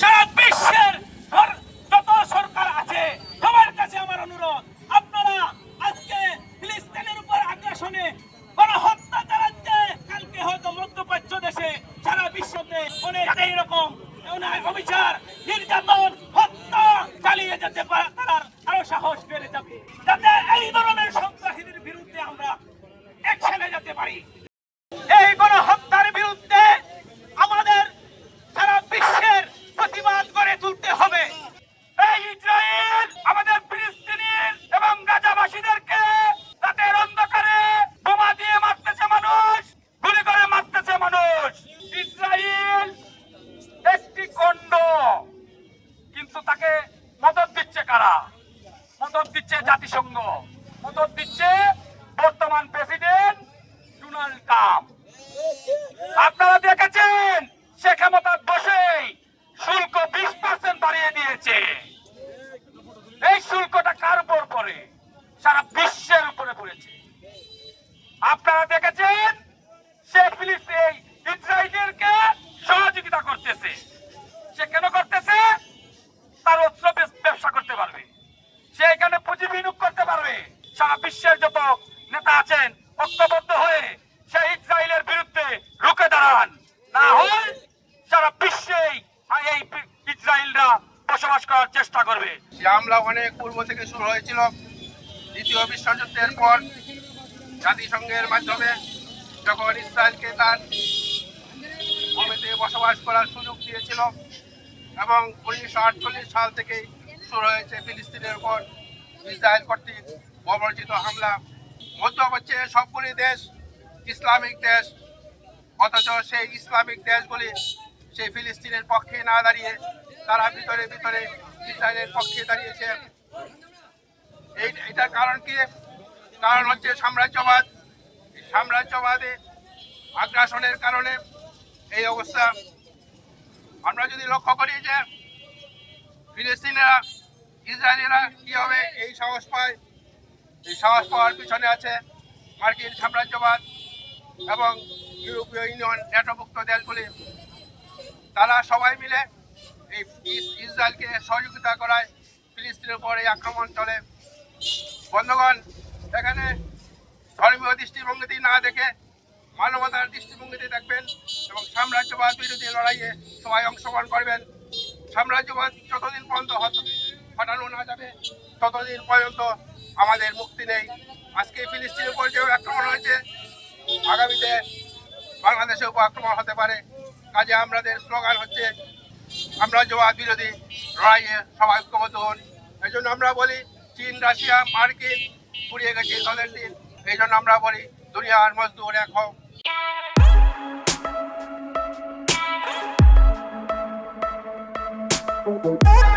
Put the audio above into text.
সারা বিশ্বের অনুরোধ, আপনারা আজকে ফিলিস্তিনের উপর আগ্রাসনে গণহত্যা চালাচ্ছে। কালকে হয়তো মধ্যপ্রাচ্য দেশে সারা বিশ্বতে অনেক এইরকম অবিচার, নির্যাতন, হত্যা চালিয়ে যেতে পারে দিচ্ছে জাতিসংঘ। উত্তর দিচ্ছে বর্তমান প্রেসিডেন্ট ডোনাল্ড ট্রাম্প। আপনারা দেখেছেন সে ক্ষমতার বসে শুল্ক বিশ পার্সেন্ট বাড়িয়ে দিয়েছে। এই শুল্কটা কার উপর পরে সারা বিশ্বের উপরে পড়েছে। আপনারা দেখেছেন আছেন ঐক্যবদ্ধ হয়ে সেই ইসরায়েলের বিরুদ্ধে রুখে দাঁড়ান। না হয় সারা বিশ্বেই এই ইসরায়েলরা বসবাস করার চেষ্টা করবে। হামলা অনেক পূর্ব থেকে শুরু হয়েছিল। দ্বিতীয় বিশ্বযুদ্ধের পর জাতিসংঘের মাধ্যমে যখন ইসরায়েলকে তার ভূমিতে বসবাস করার সুযোগ দিয়েছিল এবং উনিশশো আটচল্লিশ সাল থেকেই শুরু হয়েছে ফিলিস্তিনের উপর ইসরায়েল কর্তৃক বর্বরচিত হামলা মধ্যপ্রাচ্যে সবগুলি দেশ ইসলামিক দেশ, অথচ সেই ইসলামিক দেশগুলি সেই ফিলিস্তিনের পক্ষে না দাঁড়িয়ে, তারা ভিতরে ভিতরে ইসরায়েলের পক্ষে দাঁড়িয়েছে। এই, এটার কারণ কি? কারণ হচ্ছে সাম্রাজ্যবাদ। সাম্রাজ্যবাদে আগ্রাসনের কারণে এই অবস্থা। আমরা যদি লক্ষ্য করি যে ফিলিস্তিনিরা, ইসরায়েলিরা কীভাবে এই সাহস পায় এই সাহস পাওয়ার পিছনে আছে মার্কিন সাম্রাজ্যবাদ এবং ইউরোপীয় ইউনিয়ন নেটোভুক্ত দেশগুলি। তারা সবাই মিলে এই ইস- ইসরায়েলকে সহযোগিতা করায় ফিলিস্তিনের উপর এই আক্রমণ চলে। বন্ধুগণ, এখানে ধর্মীয় দৃষ্টিভঙ্গিতে না দেখে মানবতার দৃষ্টিভঙ্গিতে দেখবেন এবং সাম্রাজ্যবাদ বিরোধী লড়াইয়ে সবাই অংশগ্রহণ করবেন। সাম্রাজ্যবাদ যতদিন পর্যন্ত হটানো না যাবে, ততদিন পর্যন্ত আমাদের মুক্তি নেই। আজকে ফিলিস্তিনের উপর যে আক্রমণ হয়েছে। আগামীতে বাংলাদেশের উপর আক্রমণ হতে পারে। কাজে আমাদের স্লোগান হচ্ছে সাম্রাজ্যবাদ বিরোধী লড়াইয়ে সবাই ঐক্যবদ্ধ হন। এই জন্য আমরা বলি, চীন, রাশিয়া, মার্কিন পুড়িয়ে গেছে দলের দিন। এই জন্য আমরা বলি, দুনিয়ার মজদুর এক হোক Thank